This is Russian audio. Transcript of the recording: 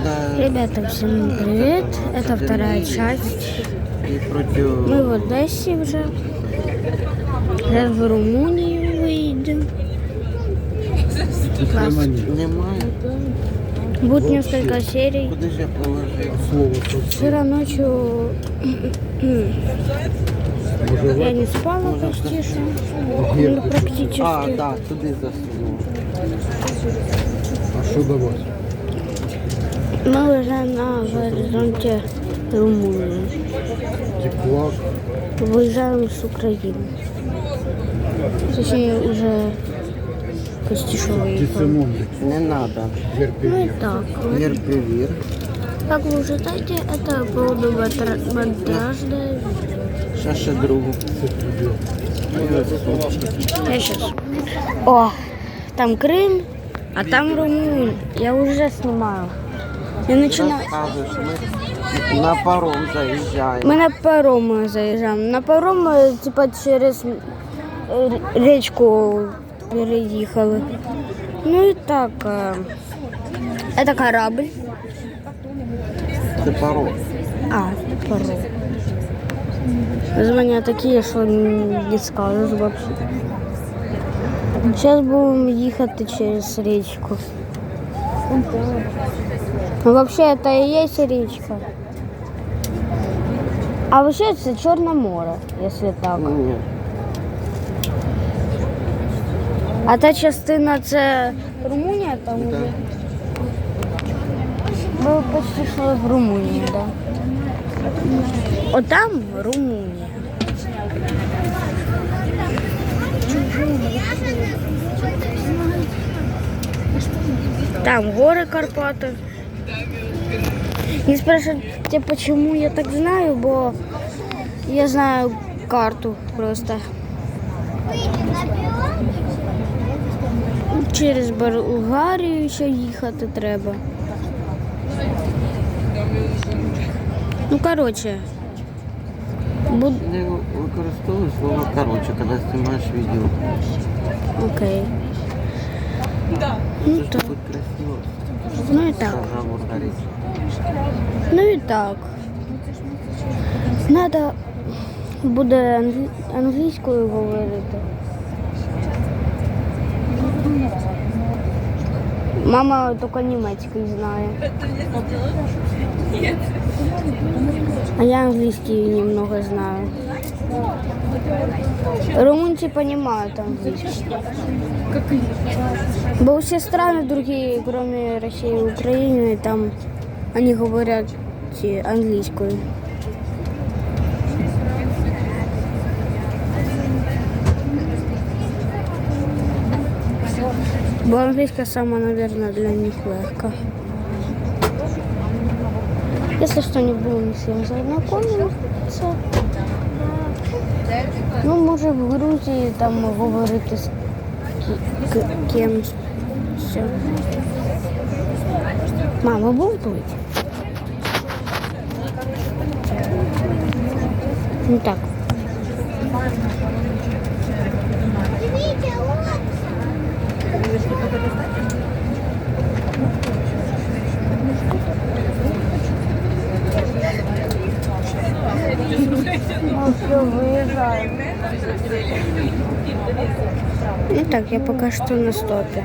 Ребята, всем привет! Это вторая часть. Мы в Одессе уже. Сейчас в Румынию выйдем. Будет несколько серий. Вчера ночью я не спала почти что. Ну, практически. А, да, туди засунув. А що давати? Мы уже на горизонте Румынии. Теплак, Выезжаем с Украины. Точнее, уже почти что выехали. тісином, Не треба. Ну и вір так. Вір привір. Как вы уже знаете, это полномонтажная. Ще ще другу. Я сейчас. О, там Крым, а там Румын. Я уже снимаю. Я начинаю. Розказуєш, ми на паром заїжджаємо. Мы на паром заезжаем. На паром э, типа через э, речку переехали. Ну и так. э, Это корабль. Це паром. А, паром. Названия такие, что не скажешь вообще. Сейчас будем ехать через речку. Ну, вообще это и есть речка. А вообще это Черное море, если так. Ні. А та частина це Румунія там Да. уже. Ми почти йшли в Румунію, так. Да. Отам Румунія. Там горы Карпаты. Не спрашивайте, почему я так знаю, бо я знаю карту просто. Через Болгарію ще їхати треба. Ну, коротше. Буд... Не використовуй слово коротше, коли знімаєш відео. Окей. Ну Це ж так. красиво. Ну і так. Ну і так. Надо буде англі- англійською говорити. Мама тільки німецький знає. А я английский немного знаю. Румынцы понимают английский. Бо все страны другие, кроме России и Украины, там они говорят английскую. Бо английская сама, наверное, для них легко. Если что, не будем всем знакомиться. Ну, може в Грузії там говорити з кимось. Мама, був тут? Ну так. Ну Ну так, я пока что на стопе.